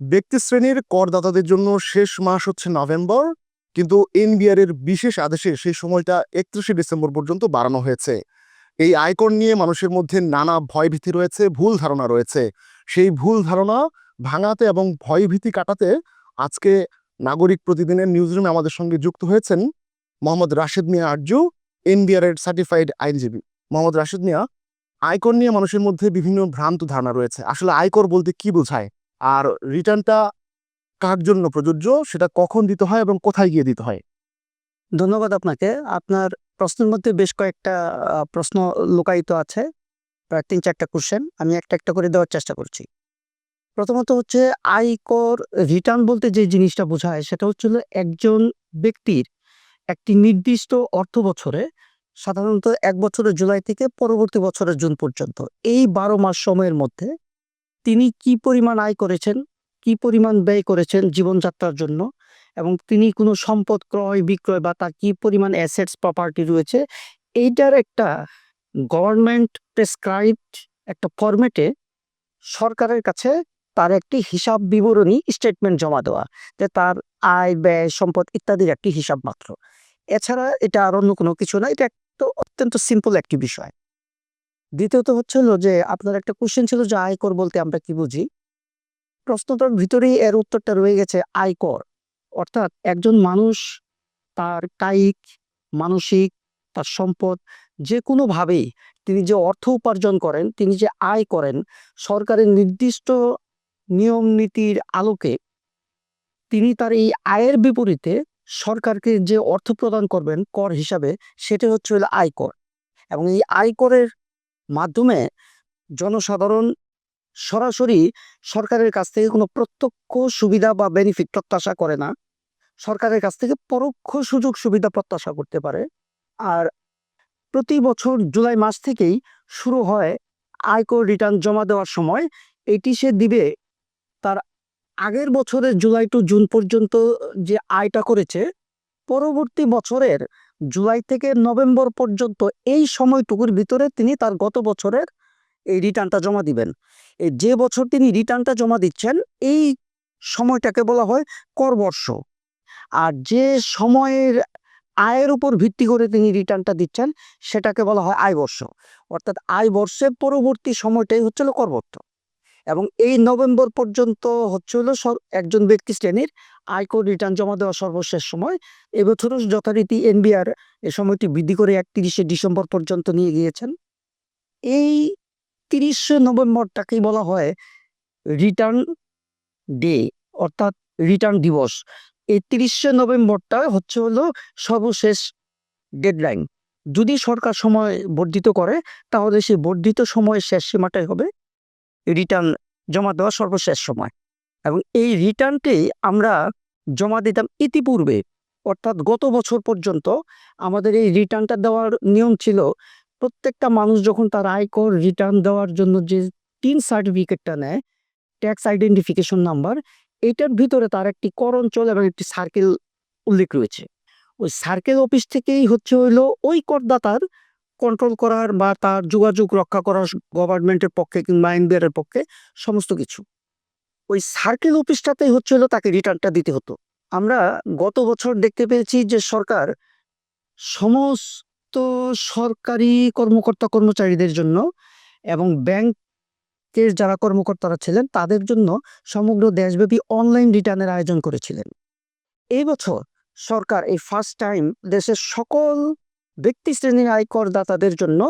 ব্যক্তি শ্রেণির করদাতাদের জন্য শেষ মাস হচ্ছে নভেম্বর, কিন্তু এনবিআর এর বিশেষ আদেশে সেই সময়টা একত্রিশে ডিসেম্বর পর্যন্ত বাড়ানো হয়েছে। এই আয়কর নিয়ে মানুষের মধ্যে নানা ভয়ভীতি রয়েছে, ভুল ধারণা রয়েছে। সেই ভুল ধারণা ভাঙাতে এবং ভয়ভীতি কাটাতে আজকে নাগরিক প্রতিদিনের নিউজরুমে আমাদের সঙ্গে যুক্ত হয়েছেন মোহাম্মদ রাশেদ মিয়া আরজু, এনবিআর এর সার্টিফাইড আইনজীবী। মোহাম্মদ রাশেদ মিয়া, আয়কর নিয়ে মানুষের মধ্যে বিভিন্ন ভ্রান্ত ধারণা রয়েছে। আসলে আয়কর বলতে কি বোঝায়? আর রিটার্নটা কার জন্য প্রযোজ্য, সেটা কখন দিতে হয় এবং কোথায় গিয়ে দিতে হয়? ধন্যবাদ আপনাকে। আপনার প্রশ্নের মধ্যে বেশ কয়েকটা প্রশ্ন লুকায়িত আছে, প্রায় তিন চারটা কোশ্চেন আমি একটা একটা করে দেওয়ার চেষ্টা করছি। প্রথমত হচ্ছে, আয়কর রিটার্ন বলতে যে জিনিসটা বোঝায়, সেটা হচ্ছে একজন ব্যক্তির একটি নির্দিষ্ট অর্থ বছরে, সাধারণত এক বছরের জুলাই থেকে পরবর্তী বছরের জুন পর্যন্ত, এই বারো মাস সময়ের মধ্যে তিনি কি পরিমাণ আয় করেছেন, কি পরিমাণ ব্যয় করেছেন জীবনযাত্রার জন্য এবং তিনি কোনো সম্পদ ক্রয়, বিক্রয় বা তার কি পরিমাণ অ্যাসেটস প্রপার্টি রয়েছে, এইটার একটা গভর্নমেন্ট প্রেসক্রাইবড একটা ফরম্যাটে সরকারের কাছে তার একটি হিসাব বিবরণী স্টেটমেন্ট জমা দেওয়া যে তার আয়, ব্যয়, সম্পদ ইত্যাদির একটি হিসাব মাত্র। এছাড়া এটা আর অন্য কোনো কিছু না, এটা একটা অত্যন্ত সিম্পল একটি বিষয়। দ্বিতীয়ত হচ্ছে হলো যে, আপনার একটা কোশ্চেন ছিল যে আয়কর বলতে আমরা কি বুঝি? প্রশ্নটার ভিতরেই এর উত্তরটা রয়ে গেছে আয়কর অর্থাৎ একজন মানুষ তার কায়িক, মানসিক, তার সম্পদ যে কোনোভাবেই তিনি যে অর্থ উপার্জন করেন, তিনি যে আয় করেন, সরকারের নির্দিষ্ট নিয়ম নীতির আলোকে তিনি তার এই আয়ের বিপরীতে সরকারকে যে অর্থ প্রদান করবেন কর হিসাবে, সেটা হচ্ছে হলো আয়কর এবং এই আয়করের মাধ্যমে জনসাধারণ সরাসরি সরকারের কাছ থেকে কোনো প্রত্যক্ষ সুবিধা বা বেনিফিট প্রত্যাশা করে না। সরকারের কাছ থেকে পরোক্ষ সুযোগ সুবিধা প্রত্যাশা করতে পারে। আর প্রতি বছর জুলাই মাস থেকেই শুরু হয় আয়কর রিটার্ন জমা দেওয়ার সময়। এটি সে দিবে তার আগের বছরের জুলাই টু জুন পর্যন্ত যে আয়টা করেছে পরবর্তী বছরের জুলাই থেকে নভেম্বর পর্যন্ত এই সময়টুকুর ভিতরে তিনি তার গত বছরের এই রিটার্নটা জমা দিবেন। এই যে বছর তিনি রিটার্নটা জমা দিচ্ছেন, এই সময়টাকে বলা হয় করবর্ষ। আর যে সময়ের আয়ের উপর ভিত্তি করে তিনি রিটার্নটা দিচ্ছেন, সেটাকে বলা হয় আয় বর্ষ অর্থাৎ আয় বর্ষের পরবর্তী সময়টাই হচ্ছিল করবর্ষ। এবং এই নভেম্বর পর্যন্ত হচ্ছে হলো একজন ব্যক্তি শ্রেণির আয়কর রিটার্ন জমা দেওয়া সর্বশেষ সময়। এবছরও যথারীতি এনবিআর এ সময়টি বৃদ্ধি করে একত্রিশে ডিসেম্বর পর্যন্ত নিয়ে গিয়েছেন। এই তিরিশে নভেম্বরটাকেই বলা হয় রিটার্ন ডে অর্থাৎ রিটার্ন দিবস। এই তিরিশে নভেম্বরটা হচ্ছে হলো সর্বশেষ ডেডলাইন যদি সরকার সময় বর্ধিত করে, তাহলে সেই বর্ধিত সময়ের শেষ সীমাটাই হবে। রিটার্ন জমা দেওয়ার সর্বশেষ সময়। এবং এই রিটার্নটি আমরা জমা দিতাম ইতিপূর্বে, অর্থাৎ গত বছর পর্যন্ত আমাদের এই রিটার্নটা দেওয়ার নিয়ম ছিল, প্রত্যেকটা মানুষ যখন তার আয়কর রিটার্ন দেওয়ার জন্য যে তিন সার্টিফিকেটটা নেয় ট্যাক্স আইডেন্টিফিকেশন নাম্বার এটার ভিতরে তার একটি কর অঞ্চল এবং একটি সার্কেল উল্লেখ রয়েছে। ওই সার্কেল অফিস থেকেই হচ্ছে হইল ওই করদাতার কন্ট্রোল করার বা তার যোগাযোগ রক্ষা করার গভর্নমেন্টের পক্ষে কিংবা এনবিআর পক্ষে সমস্ত কিছু। ওই সার্কেল অফিসটাতেই হচ্ছে হলো তাকে রিটার্নটা দিতে হতো। আমরা গত বছর দেখতে পেয়েছি যে সরকার সমস্ত সরকারি কর্মকর্তা কর্মচারীদের জন্য এবং ব্যাংকের যারা কর্মকর্তারা ছিলেন তাদের জন্য সমগ্র দেশব্যাপী অনলাইন রিটার্নের আয়োজন করেছিলেন। এই বছর সরকার এই ফার্স্ট টাইম দেশের সকল ব্যক্তি শ্রেণির আয়করদাতাদের জন্য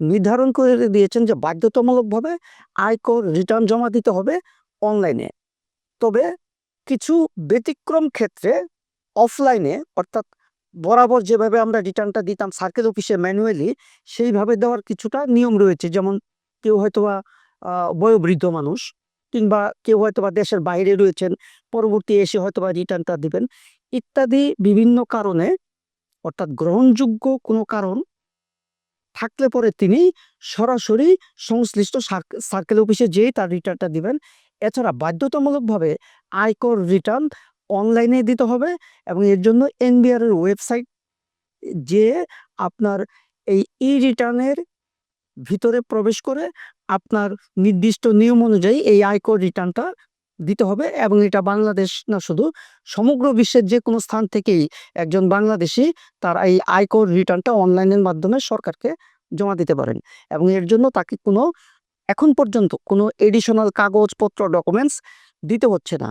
নির্ধারণ করে দিয়েছেন যে বাধ্যতামূলকভাবে আয়কর রিটার্ন জমা দিতে হবে অনলাইনে তবে কিছু ব্যতিক্রম ক্ষেত্রে অফলাইনে অর্থাৎ বরাবর যেভাবে আমরা রিটার্নটা দিতাম সার্কেল অফিসে ম্যানুয়ালি সেইভাবে দেওয়ার কিছুটা নিয়ম রয়েছে। যেমন কেউ হয়তোবা বয়োবৃদ্ধ মানুষ কিংবা কেউ হয়তোবা দেশের বাইরে রয়েছেন, পরবর্তী এসে হয়তোবা রিটার্নটা দিবেন ইত্যাদি বিভিন্ন কারণে অর্থাৎ গ্রহণযোগ্য কোনো কারণ থাকলে পরে তিনি সরাসরি সংশ্লিষ্ট সার্ক- সার্কেল অফিসে যেয়ে তার রিটার্নটা দিবেন। এছাড়া বাধ্যতামূলকভাবে আয়কর রিটার্ন অনলাইনে দিতে হবে এবং এর জন্য এনবিআর ওয়েবসাইট যে আপনার এই ই রিটার্নের ভিতরে প্রবেশ করে আপনার নির্দিষ্ট নিয়ম অনুযায়ী এই আয়কর রিটার্নটা দিতে হবে এবং এটা বাংলাদেশ না, শুধু সমগ্র বিশ্বের যে কোনো স্থান থেকেই একজন বাংলাদেশি তার এই আয়কর রিটার্নটা অনলাইনের মাধ্যমে সরকারকে জমা দিতে পারেন এবং এর জন্য তাকে কোনো, এখন পর্যন্ত কোনো এডিশনাল কাগজপত্র ডকুমেন্টস দিতে হচ্ছে না।